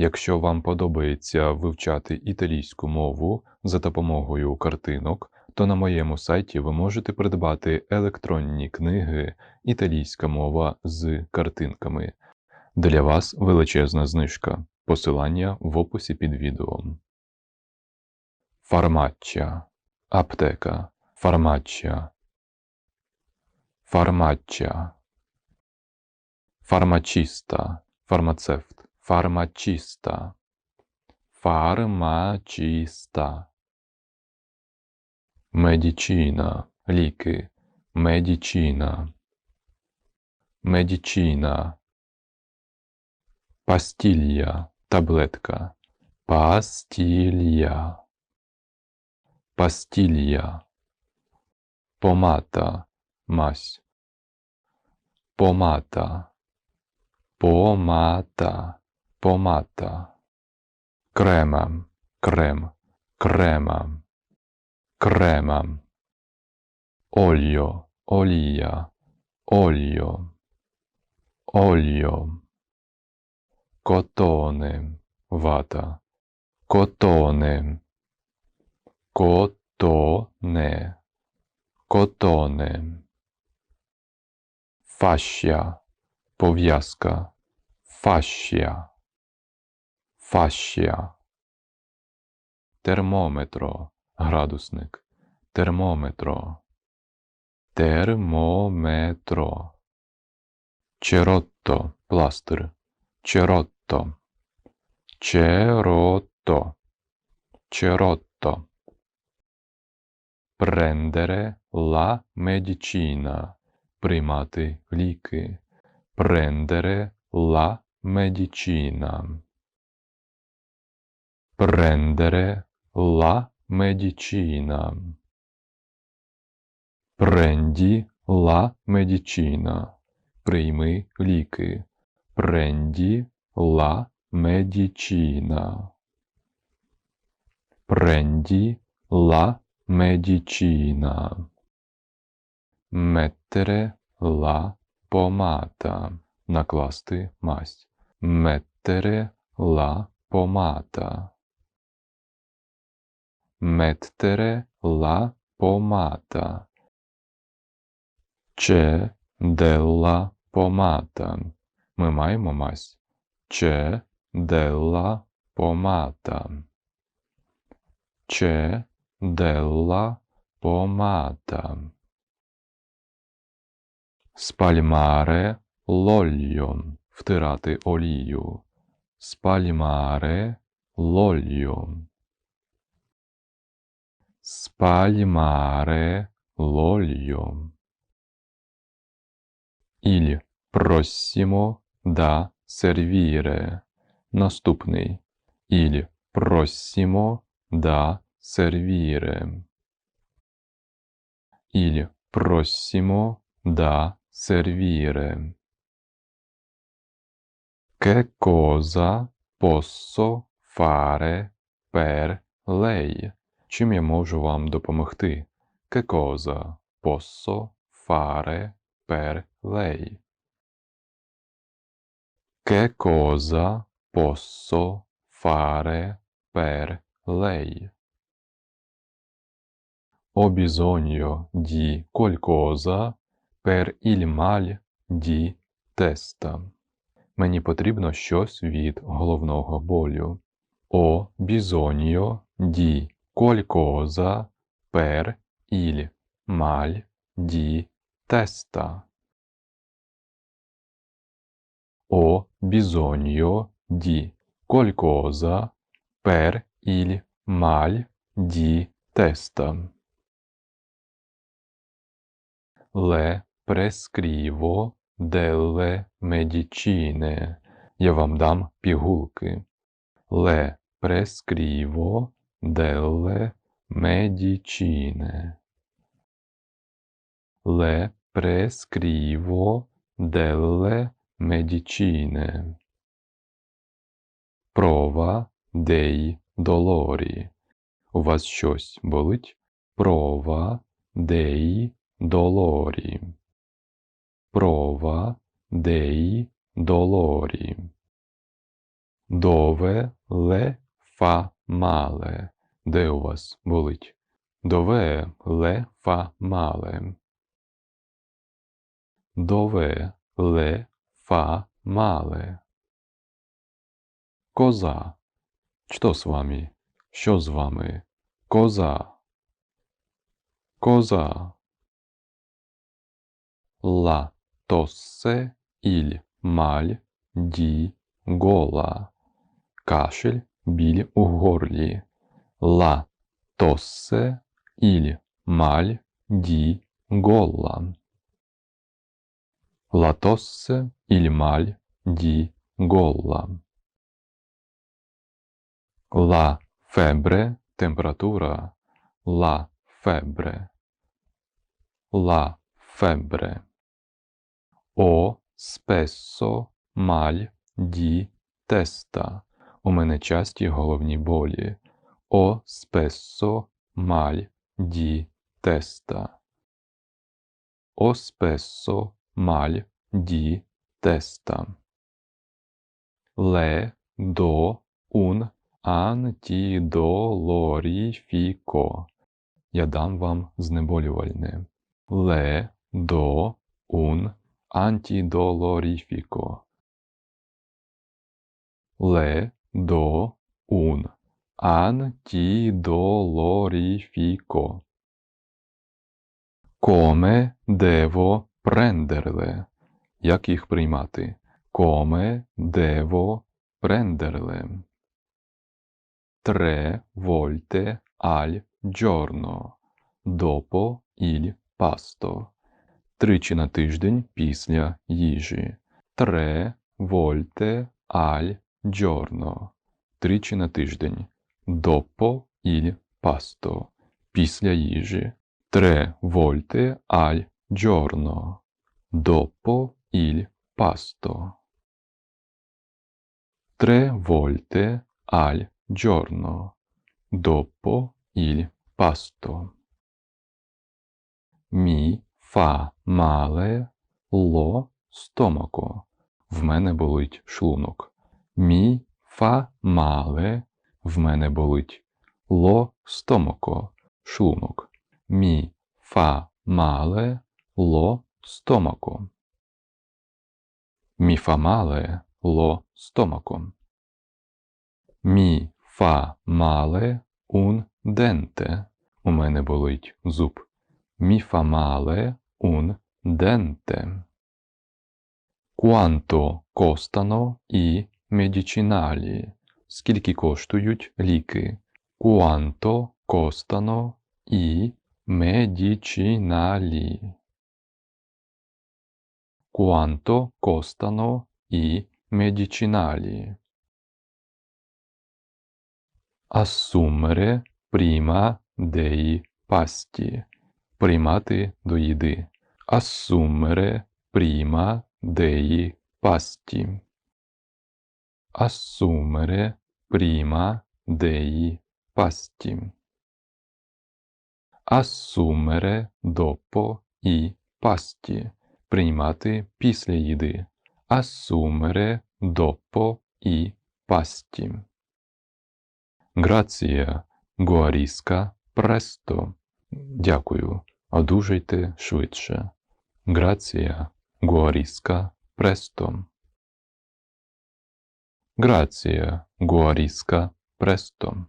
Якщо вам подобається вивчати італійську мову за допомогою картинок, то на моєму сайті ви можете придбати електронні книги Італійська мова з картинками. Для вас величезна знижка. Посилання в описі під відео. Фармаччя. Аптека. Фармаччя. Фармаччя. Фармачіста. Фармацевт. Фармачіста. Фармачіста. Медічіна. Ліки. Медічіна. Медічіна. Пастілья. Таблетка. Пастілья. Пастілья. Помата. Мазь. Помата. Помата. Помата. Крема. Крем. Крема. Крема. Ольо. Олія. Ольо. Ольо. Котоне. Вата. Котоне. Котоне. Котоне. Фаща. Пов'язка. Фаща. Фаща. Термометро. Градусник. Термометро. Термометро. Черотто. Пластир. Черотто. Черотто. Черотто. Prendere la medicina. Приймати ліки. Prendere la medicina. Prendere la medicina. Prendi la medicina. Прийми ліки. Prendi la medicina. Prendi la medicina. Mettere la pomata. Накласти мазь. Mettere la pomata. Mettere la pomata. C'è della pomata. Ми маємо мазь. C'è della pomata. C'è della pomata. Спальмаре l'olio. Втирати олію. Спальмаре l'olio. Spalmare l'olio. Il prossimo da servire. Наступний. Il prossimo da servire. Il prossimo da servire. Che cosa posso fare per lei? Чим я можу вам допомогти? Posso fare per lei? Ho bisogno di qualcosa per il mal di testa. Мені потрібно щось від головного болю. Bisogno di qualcosa per il mal di testa. Ho bisogno di qualcosa per il mal di testa. Le prescrivo delle medicine. Я вам дам пігулки. Le prescrivo delle medicine. Le prescrivo delle medicine. Prova dei dolori. У вас щось болить? Prova dei dolori. Prova dei dolori. Дове, ле, фа, мале. Де у вас болить? Дове, ле, фа, мале. Дове, ле, фа, мале. Коза. Что з вами? Що з вами? Коза. Коза. La tosse, il mal di gola. Кашель, біль у горлі. La tosse, il mal di gola. La tosse, il mal di gola. La febbre, температура. La febbre. La febbre. Ho spesso mal di testa. У мене часті головні болі. Ho spesso mal di testa. Ho spesso mal di testa. Le do un антидолоріфіко. Я дам вам знеболювальне. Ле до un antidolorifico. Le do un antidolorifico. Come devo prenderle? Як їх приймати? Come devo prenderle? Tre volte al giorno. Dopo il pasto тричі на тиждень після їжі. Тре вольте аль джорно. Тричі на тиждень. Допо іль пасто. Після їжі. Тре вольте аль джорно. Допо іль пасто. Tre volte al giorno dopo il pasto. Mi Фа мале ло стомако. В мене болить шлунок. Мі фа мале в мене болить ло стомако. Шлунок. Мі фа мале ло стомако. Мі фа мале ло стомако. Мі фа мале ун денте. У мене болить зуб mi fa male un dente. Quanto costano i medicinali? Скільки коштують ліки? Quanto costano i medicinali? Quanto costano i medicinali? Assumere prima dei pasti приймати до їди. Assumere prima dei pasti. Assumere prima dei pasti. Assumere dopo i pasti. Приймати після їди. Assumere dopo i pasti. Grazie. Guarisca presto. Дякую. Одужайте швидше. Грація гуаріска престо. Грація гуаріска престо.